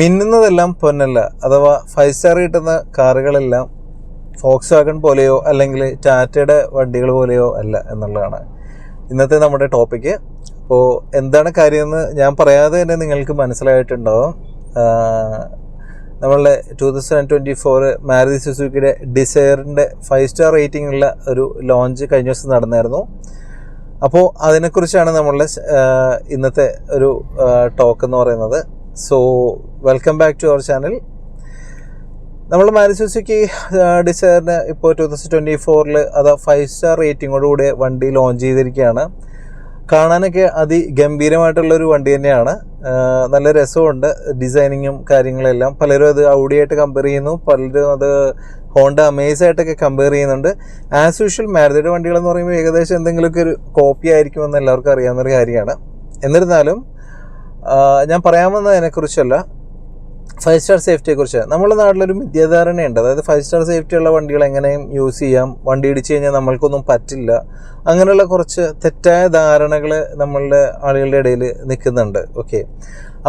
മിന്നുന്നതെല്ലാം പൊന്നല്ല. അഥവാ five star കിട്ടുന്ന കാറുകളെല്ലാം Fox wagon പോലെയോ അല്ലെങ്കിൽ ടാറ്റയുടെ വണ്ടികൾ പോലെയോ അല്ല എന്നുള്ളതാണ്. ഇന്നത്തെ നമ്മുടെ ടോപ്പിക്ക് അപ്പോൾ എന്താണ് കാര്യമെന്ന് ഞാൻ പറയാതെ തന്നെ നിങ്ങൾക്ക് മനസ്സിലായിട്ടുണ്ടാവും. നമ്മളുടെ two thousand twenty four Maruti സുസുക്കിയുടെ ഡിസയറിന്റെ ഫൈവ് സ്റ്റാർ റേറ്റിംഗ് ഉള്ള ഒരു ലോഞ്ച് കഴിഞ്ഞ ദിവസം നടന്നായിരുന്നു. അപ്പോൾ അതിനെക്കുറിച്ചാണ് നമ്മളുടെ ഇന്നത്തെ ഒരു ടോക്ക് എന്ന് പറയുന്നത്. So welcome back to our channel നമ്മൾ മാരുതി ഡിസൈറിന് ഇപ്പോൾ ടു തൗസൻഡ് ട്വന്റി ഫോറിൽ അത് ഫൈവ് സ്റ്റാർ റേറ്റിങ്ങോടുകൂടി വണ്ടി ലോഞ്ച് ചെയ്തിരിക്കുകയാണ്. കാണാനൊക്കെ അതിഗംഭീരമായിട്ടുള്ളൊരു വണ്ടി തന്നെയാണ്. നല്ല രസമുണ്ട് ഡിസൈനിങ്ങും കാര്യങ്ങളെല്ലാം. പലരും അത് ഔഡിയായിട്ട് കമ്പയർ ചെയ്യുന്നു പലരും അത് ഹോണ്ട അമേസ് ആയിട്ടൊക്കെ കമ്പയർ ചെയ്യുന്നുണ്ട്. ആസ് യൂഷ്വൽ മാരുതിയുടെ വണ്ടികളെന്ന് പറയുമ്പോൾ ഏകദേശം എന്തെങ്കിലുമൊക്കെ ഒരു കോപ്പി ആയിരിക്കുമെന്ന് എല്ലാവർക്കും അറിയാവുന്നൊരു കാര്യമാണ്. എന്നിരുന്നാലും ഞാൻ പറയാൻ വന്നതിനെക്കുറിച്ചല്ല ഫൈവ് സ്റ്റാർ സേഫ്റ്റിയെ കുറിച്ച്. നമ്മുടെ നാട്ടിലൊരു മിഥ്യാധാരണയുണ്ട് അതായത് ഫൈവ് സ്റ്റാർ സേഫ്റ്റി ഉള്ള വണ്ടികൾ എങ്ങനെയും യൂസ് ചെയ്യാം. വണ്ടി ഇടിച്ചു കഴിഞ്ഞാൽ നമ്മൾക്കൊന്നും പറ്റില്ല. അങ്ങനെയുള്ള കുറച്ച് തെറ്റായ ധാരണകൾ നമ്മളുടെ ആളുകളുടെ ഇടയിൽ നിൽക്കുന്നുണ്ട്. ഓക്കെ.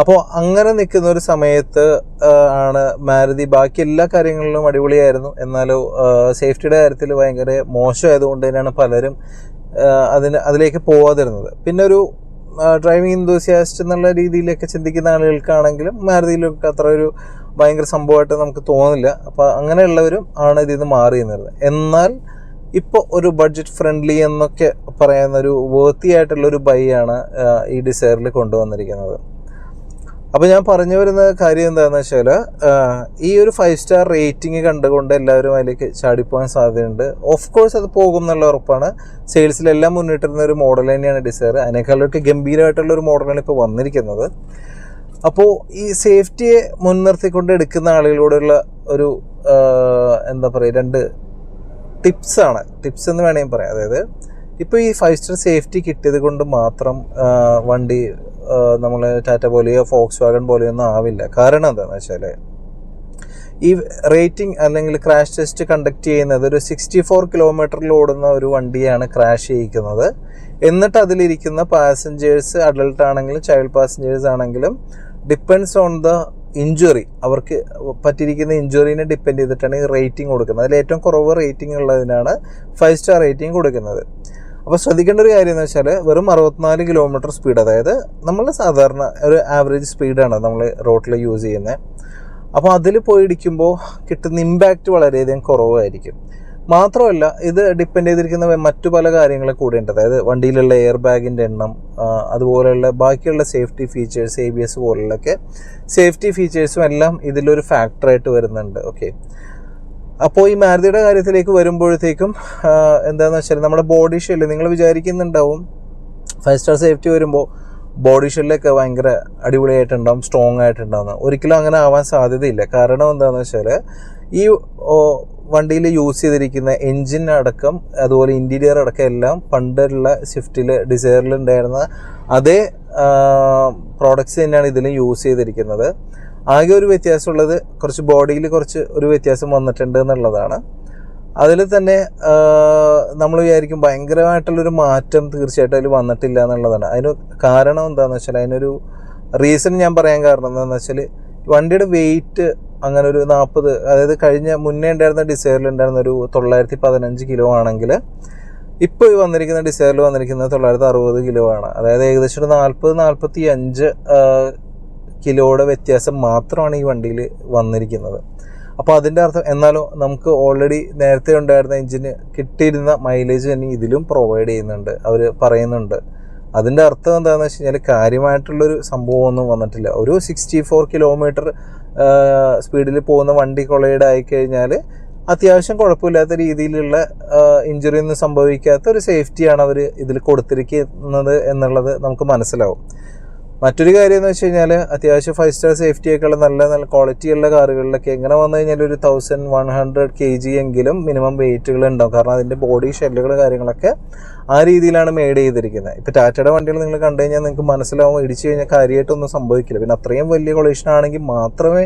അപ്പോൾ അങ്ങനെ നിൽക്കുന്ന ഒരു സമയത്ത് ആണ് മാരുതി ബാക്കി എല്ലാ കാര്യങ്ങളിലും അടിപൊളിയായിരുന്നു. എന്നാലും സേഫ്റ്റിയുടെ കാര്യത്തിൽ ഭയങ്കര മോശമായതുകൊണ്ട് തന്നെയാണ് പലരും അതിന് അതിലേക്ക് പോവാതിരുന്നത്. പിന്നെ ഒരു ഡ്രൈവിംഗ് ഇന്തോസിയാസ്റ്റ് എന്നുള്ള രീതിയിലൊക്കെ ചിന്തിക്കുന്ന ആളുകൾക്കാണെങ്കിലും മാരുതിയിലൊക്കെ അത്ര ഒരു ഭയങ്കര സംഭവമായിട്ട് നമുക്ക് തോന്നില്ല അപ്പോൾ അങ്ങനെയുള്ളവരും ആണ് ഇതിൽ നിന്ന് മാറി നിന്നത്. എന്നാൽ ഇപ്പോൾ ഒരു ബഡ്ജറ്റ് ഫ്രണ്ട്ലി എന്നൊക്കെ പറയുന്ന ഒരു വേർത്തി ഒരു ബൈ ആണ് ഈ ഡിസൈറിൽ കൊണ്ടുവന്നിരിക്കുന്നത്. അപ്പോൾ ഞാൻ പറഞ്ഞു വരുന്ന കാര്യം എന്താണെന്ന് വെച്ചാൽ ഈ ഒരു ഫൈവ് സ്റ്റാർ റേറ്റിംഗ് കണ്ടുകൊണ്ട് എല്ലാവരും അതിലേക്ക് ചാടിപ്പോകാൻ സാധ്യതയുണ്ട്. ഓഫ് കോഴ്സ് അത് പോകും എന്നുള്ള ഉറപ്പാണ്. സെയിൽസിലെല്ലാം മുന്നിട്ടിരുന്ന ഒരു മോഡൽ തന്നെയാണ് ഡിസയർ അതിനേക്കാളൊക്കെ ഗംഭീരമായിട്ടുള്ള ഒരു മോഡലാണ് ഇപ്പോൾ വന്നിരിക്കുന്നത്. അപ്പോൾ ഈ സേഫ്റ്റിയെ മുൻനിർത്തിക്കൊണ്ട് എടുക്കുന്ന ആളുകളോടുള്ള ഒരു എന്താ പറയുക രണ്ട് ടിപ്സാണ് ടിപ്സ് എന്ന് വേണമെങ്കിൽ പറയാം. അതായത് ഇപ്പോൾ ഈ ഫൈവ് സ്റ്റാർ സേഫ്റ്റി കിട്ടിയത് കൊണ്ട് മാത്രം വണ്ടി നമ്മൾ ടാറ്റ പോലെയോ ഫോക്സ് വാഗൺ പോലെയോ ഒന്നും ആവില്ല. കാരണം എന്താണെന്ന് വെച്ചാൽ ഈ റേറ്റിംഗ് അല്ലെങ്കിൽ ക്രാഷ് ടെസ്റ്റ് കണ്ടക്ട് ചെയ്യുന്നത് ഒരു സിക്സ്റ്റി ഫോർ കിലോമീറ്ററിൽ ഓടുന്ന ഒരു വണ്ടിയാണ് ക്രാഷ് ചെയ്യിക്കുന്നത്. എന്നിട്ട് അതിലിരിക്കുന്ന പാസഞ്ചേഴ്സ് അഡൾട്ട് ആണെങ്കിലും ചൈൽഡ് പാസഞ്ചേഴ്സ് ആണെങ്കിലും ഡിപ്പെൻഡ്സ് ഓൺ ദ ഇഞ്ചുറി അവർക്ക് പറ്റിയിരിക്കുന്ന ഇഞ്ചുറീനെ ഡിപ്പെൻഡ് ചെയ്തിട്ടാണ് ഈ റേറ്റിംഗ് കൊടുക്കുന്നത്. അതിൽ ഏറ്റവും കുറവ് റേറ്റിംഗ് ഉള്ളതിനാണ് ഫൈവ് സ്റ്റാർ റേറ്റിംഗ് കൊടുക്കുന്നത്. അപ്പോൾ ശ്രദ്ധിക്കേണ്ട ഒരു കാര്യം എന്ന് വെച്ചാൽ വെറും അറുപത്തിനാല് കിലോമീറ്റർ സ്പീഡ് അതായത് നമ്മൾ സാധാരണ ഒരു ആവറേജ് സ്പീഡാണ് നമ്മൾ റോട്ടിൽ യൂസ് ചെയ്യുന്നത് അപ്പോൾ അതിൽ പോയി ഇടിക്കുമ്പോൾ കിട്ടുന്ന ഇമ്പാക്റ്റ് വളരെയധികം കുറവായിരിക്കും. മാത്രമല്ല ഇത് ഡിപ്പെൻഡ് ചെയ്തിരിക്കുന്ന മറ്റു പല കാര്യങ്ങളും കൂടെ ഉണ്ട് അതായത് വണ്ടിയിലുള്ള എയർ ബാഗിന്റെ എണ്ണം അതുപോലെയുള്ള ബാക്കിയുള്ള safety features A B S പോലുള്ളൊക്കെ safety ഫീച്ചേഴ്സും എല്ലാം ഇതിലൊരു ഫാക്ടറായിട്ട് വരുന്നുണ്ട്. ഓക്കെ അപ്പോൾ ഈ മാരുതിയുടെ കാര്യത്തിലേക്ക് വരുമ്പോഴത്തേക്കും എന്താണെന്ന് വെച്ചാൽ നമ്മുടെ ബോഡി ഷെല്ല് നിങ്ങൾ വിചാരിക്കുന്നുണ്ടാവും ഫൈവ് സ്റ്റാർ സേഫ്റ്റി വരുമ്പോൾ ബോഡി ഷെല്ലൊക്കെ ഭയങ്കര അടിപൊളിയായിട്ടുണ്ടാവും സ്ട്രോങ് ആയിട്ടുണ്ടാവും. ഒരിക്കലും അങ്ങനെ ആവാൻ സാധ്യതയില്ല. കാരണം എന്താണെന്ന് വെച്ചാൽ ഈ വണ്ടിയിൽ യൂസ് ചെയ്തിരിക്കുന്ന എൻജിൻ അടക്കം അതുപോലെ ഇന്റീരിയർ അടക്കം എല്ലാം പണ്ടുള്ള സ്വിഫ്റ്റിൽ ഡിസയറിൽ ഉണ്ടായിരുന്ന അതേ പ്രോഡക്റ്റ്സ് തന്നെയാണ് ഇതിലും യൂസ് ചെയ്തിരിക്കുന്നത്. ആകെ ഒരു വ്യത്യാസമുള്ളത് കുറച്ച് ബോഡിയിൽ കുറച്ച് ഒരു വ്യത്യാസം വന്നിട്ടുണ്ട് എന്നുള്ളതാണ്. അതിൽ തന്നെ നമ്മൾ വിചാരിക്കും ഭയങ്കരമായിട്ടുള്ളൊരു മാറ്റം തീർച്ചയായിട്ടും അതിൽ വന്നിട്ടില്ല എന്നുള്ളതാണ്. അതിന് കാരണം എന്താണെന്ന് വെച്ചാൽ അതിനൊരു റീസൺ ഞാൻ പറയാൻ കാരണം എന്താണെന്ന് വെച്ചാൽ വണ്ടിയുടെ വെയിറ്റ് അങ്ങനെ ഒരു നാൽപ്പത് അതായത് കഴിഞ്ഞ മുന്നേ ഉണ്ടായിരുന്ന ഡിസൈറിൽ ഉണ്ടായിരുന്ന ഒരു തൊള്ളായിരത്തി പതിനഞ്ച് കിലോ ആണെങ്കിൽ ഇപ്പോൾ ഈ വന്നിരിക്കുന്ന ഡിസൈറിൽ വന്നിരിക്കുന്നത് തൊള്ളായിരത്തി അറുപത് കിലോ ആണ്. അതായത് ഏകദേശം ഒരു നാൽപ്പത് നാൽപ്പത്തി അഞ്ച് കിലോയുടെ വ്യത്യാസം മാത്രമാണ് ഈ വണ്ടിയിൽ വന്നിരിക്കുന്നത്. അപ്പോൾ അതിന്റെ അർത്ഥം എന്നാലോ നമുക്ക് ഓൾറെഡി നേരത്തെ ഉണ്ടായിരുന്ന എഞ്ചിന് കിട്ടിയിരുന്ന മൈലേജ് തന്നെ ഇതിലും പ്രൊവൈഡ് ചെയ്യുന്നുണ്ട്. അവർ പറയുന്നുണ്ട്. അതിന്റെ അർത്ഥം എന്താണെന്ന് വെച്ച് കഴിഞ്ഞാൽ കാര്യമായിട്ടുള്ളൊരു സംഭവമൊന്നും വന്നിട്ടില്ല. ഒരു സിക്സ്റ്റി ഫോർ കിലോമീറ്റർ സ്പീഡിൽ പോകുന്ന വണ്ടി കൊളൈഡ് ആയിക്കഴിഞ്ഞാൽ അത്യാവശ്യം കുഴപ്പമില്ലാത്ത രീതിയിലുള്ള ഇഞ്ചുറി ഒന്നും സംഭവിക്കാത്ത ഒരു സേഫ്റ്റിയാണ് അവർ ഇതിൽ കൊടുത്തിരിക്കുന്നത് എന്നുള്ളത് നമുക്ക് മനസ്സിലാവും. മറ്റൊരു കാര്യം എന്ന് വെച്ച് കഴിഞ്ഞാൽ അത്യാവശ്യം ഫൈവ് സ്റ്റാർ സേഫ്റ്റിയൊക്കെയുള്ള നല്ല നല്ല ക്വാളിറ്റിയുള്ള കാറുകളിലൊക്കെ എങ്ങനെ വന്നു കഴിഞ്ഞാൽ ഒരു thousand one hundred K G എങ്കിലും മിനിമം വെയിറ്റുകൾ ഉണ്ടാവും. കാരണം അതിന്റെ ബോഡി ഷെല്ലുകൾ കാര്യങ്ങളൊക്കെ ആ രീതിയിലാണ് മെയ്ഡ് ചെയ്തിരിക്കുന്നത്. ഇപ്പോൾ ടാറ്റയുടെ വണ്ടികൾ നിങ്ങൾ കണ്ടു കഴിഞ്ഞാൽ നിങ്ങൾക്ക് മനസ്സിലാവും ഇടിച്ചു കഴിഞ്ഞാൽ കാര്യമായിട്ടൊന്നും സംഭവിക്കില്ല. പിന്നെ അത്രയും വലിയ കൊളീഷൻ ആണെങ്കിൽ മാത്രമേ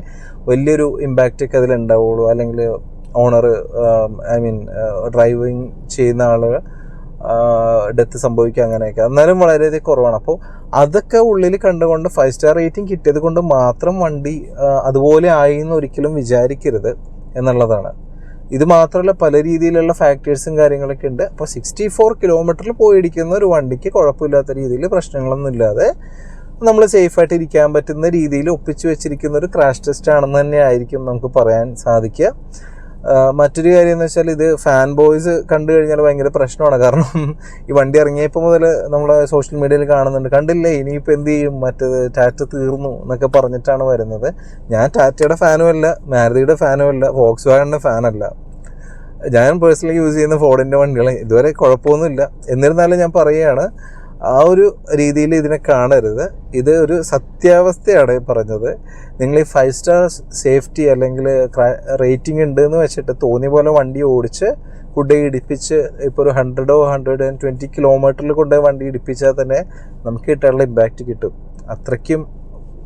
വലിയൊരു ഇമ്പാക്റ്റ് ഒക്കെ അതിലുണ്ടാവുള്ളൂ അല്ലെങ്കിൽ ഓണർ ഐ മീൻ ഡ്രൈവിങ് ചെയ്യുന്ന ആൾ ഡെത്ത് സംഭവിക്കുക അങ്ങനെയൊക്കെ. എന്നാലും വളരെയധികം കുറവാണ്. അപ്പോൾ അതൊക്കെ ഉള്ളിൽ കണ്ടുകൊണ്ട് ഫൈവ് സ്റ്റാർ റേറ്റിംഗ് കിട്ടിയത് കൊണ്ട് മാത്രം വണ്ടി അതുപോലെ ആയി എന്ന് ഒരിക്കലും വിചാരിക്കരുത് എന്നുള്ളതാണ്. ഇത് മാത്രമല്ല പല രീതിയിലുള്ള ഫാക്ടേഴ്സും കാര്യങ്ങളൊക്കെ ഉണ്ട്. അപ്പോൾ സിക്സ്റ്റി ഫോർ കിലോമീറ്ററിൽ പോയിടിക്കുന്ന ഒരു വണ്ടിക്ക് കുഴപ്പമില്ലാത്ത രീതിയിൽ പ്രശ്നങ്ങളൊന്നും ഇല്ലാതെ നമ്മൾ സേഫായിട്ട് ഇരിക്കാൻ പറ്റുന്ന രീതിയിൽ ഒപ്പിച്ചു വെച്ചിരിക്കുന്ന ഒരു ക്രാഷ് ടെസ്റ്റ് ആണെന്ന് തന്നെ ആയിരിക്കും നമുക്ക് പറയാൻ സാധിക്കുക. മറ്റൊരു കാര്യം എന്ന് വെച്ചാൽ ഇത് ഫാൻ ബോയ്സ് കണ്ടു കഴിഞ്ഞാൽ ഭയങ്കര പ്രശ്നമാണ്. കാരണം ഈ വണ്ടി ഇറങ്ങിയപ്പോൾ മുതൽ നമ്മൾ സോഷ്യൽ മീഡിയയിൽ കാണുന്നുണ്ട്. കണ്ടില്ലേ? ഇനിയിപ്പോൾ എന്ത് ചെയ്യും? മറ്റേത് ടാറ്റ തീർന്നു എന്നൊക്കെ പറഞ്ഞിട്ടാണ് വരുന്നത്. ഞാൻ ടാറ്റയുടെ ഫാനും അല്ല മാരുതിയുടെ ഫാനും അല്ല ഫോക്സ് വാഗണിന്റെ ഫാനല്ല ഞാൻ പേഴ്സണലി യൂസ് ചെയ്യുന്ന ഫോർഡിന്റെ വണ്ടികൾ ഇതുവരെ കുഴപ്പമൊന്നുമില്ല. എന്നിരുന്നാലും ഞാൻ പറയുകയാണ് ആ ഒരു രീതിയിൽ ഇതിനെ കാണരുത്. ഇത് ഒരു സത്യാവസ്ഥയാണ് പറഞ്ഞത്. നിങ്ങൾ ഈ ഫൈവ് സ്റ്റാർ സേഫ്റ്റി അല്ലെങ്കിൽ റേറ്റിംഗ് ഉണ്ട് എന്ന് വെച്ചിട്ട് തോന്നിയ പോലെ വണ്ടി ഓടിച്ച് കൊണ്ടുപോയി ഇടിപ്പിച്ച് ഇപ്പോൾ ഒരു ഹൺഡ്രഡോ ഹൺഡ്രഡ് ആൻഡ് ട്വന്റി കിലോമീറ്ററിൽ കൊണ്ടുപോയി വണ്ടി ഇടിപ്പിച്ചാൽ തന്നെ നമുക്ക് കിട്ടാനുള്ള ഇമ്പാക്റ്റ് കിട്ടും. അത്രയ്ക്കും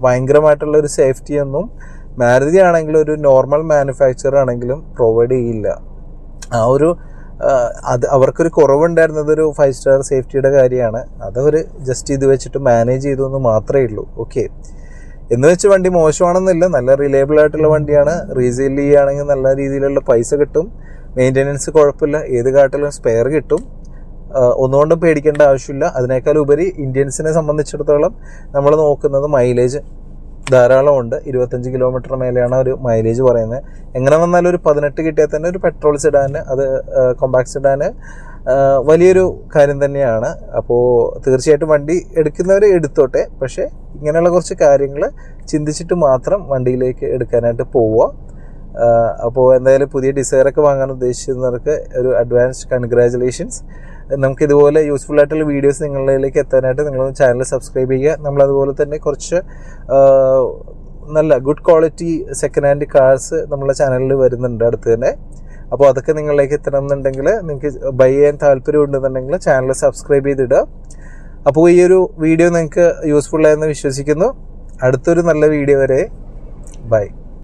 ഭയങ്കരമായിട്ടുള്ള ഒരു സേഫ്റ്റി ഒന്നും മാരുതി ആണെങ്കിലും ഒരു നോർമൽ മാനുഫാക്ചർ ആണെങ്കിലും പ്രൊവൈഡ് ചെയ്യില്ല. ആ ഒരു അത് അവർക്കൊരു കുറവുണ്ടായിരുന്നത് ഒരു ഫൈവ് സ്റ്റാർ സേഫ്റ്റിയുടെ കാര്യമാണ്. അതവർ ജസ്റ്റ് ഇത് വെച്ചിട്ട് മാനേജ് ചെയ്തു എന്ന് മാത്രമേ ഉള്ളൂ. ഓക്കെ എന്ന് വെച്ച് വണ്ടി മോശമാണെന്നില്ല. നല്ല റിലയബിൾ ആയിട്ടുള്ള വണ്ടിയാണ്. റീസെയിൽ ചെയ്യുകയാണെങ്കിൽ നല്ല രീതിയിലുള്ള പൈസ കിട്ടും. മെയിന്റെനൻസ് കുഴപ്പമില്ല. ഏത് കാട്ടിലും സ്പെയർ കിട്ടും. ഒന്നുകൊണ്ടും പേടിക്കേണ്ട ആവശ്യമില്ല. അതിനേക്കാൾ ഉപരി ഇന്ത്യൻസിനെ സംബന്ധിച്ചിടത്തോളം നമ്മൾ നോക്കുന്നത് മൈലേജ് ധാരാളം ഉണ്ട് ഇരുപത്തഞ്ച് കിലോമീറ്റർ മേലെയാണ് ഒരു മൈലേജ് പറയുന്നത്. എങ്ങനെ വന്നാലും ഒരു പതിനെട്ട് കിട്ടിയാൽ തന്നെ ഒരു പെട്രോൾ സിഡാന് അത് കോമ്പാക്ട് സിഡാന് വലിയൊരു കാര്യം തന്നെയാണ്. അപ്പോൾ തീർച്ചയായിട്ടും വണ്ടി എടുക്കുന്നവർ എടുത്തോട്ടെ. പക്ഷേ ഇങ്ങനെയുള്ള കുറച്ച് കാര്യങ്ങൾ ചിന്തിച്ചിട്ട് മാത്രം വണ്ടിയിലേക്ക് എടുക്കാനായിട്ട് പോവുക. അപ്പോൾ എന്തായാലും പുതിയ ഡിസൈറൊക്കെ വാങ്ങാൻ ഉദ്ദേശിക്കുന്നവർക്ക് ഒരു അഡ്വാൻസ്ഡ് കൺഗ്രാജുലേഷൻസ് നമുക്ക് ഇതുപോലെ യൂസ്ഫുൾ ആയിട്ടുള്ള വീഡിയോസ് നിങ്ങളിലേക്ക് എത്താനായിട്ട് നിങ്ങൾ ചാനൽ സബ്സ്ക്രൈബ് ചെയ്യുക. നമ്മൾ അതുപോലെ തന്നെ കുറച്ച് നല്ല good quality second hand cars നമ്മളെ ചാനലിൽ വരുന്നുണ്ട് അടുത്ത് തന്നെ. അപ്പോൾ അതൊക്കെ നിങ്ങളിലേക്ക് എത്തണം എന്നുണ്ടെങ്കിൽ നിങ്ങൾക്ക് ബൈ ചെയ്യാൻ താല്പര്യം ഉണ്ടെന്നുണ്ടെങ്കിൽ ചാനൽ സബ്സ്ക്രൈബ് ചെയ്തിടുക. അപ്പോൾ ഈ ഒരു വീഡിയോ നിങ്ങൾക്ക് യൂസ്ഫുൾ ആയെന്ന് വിശ്വസിക്കുന്നു. അടുത്തൊരു നല്ല വീഡിയോ വരെ. ബൈ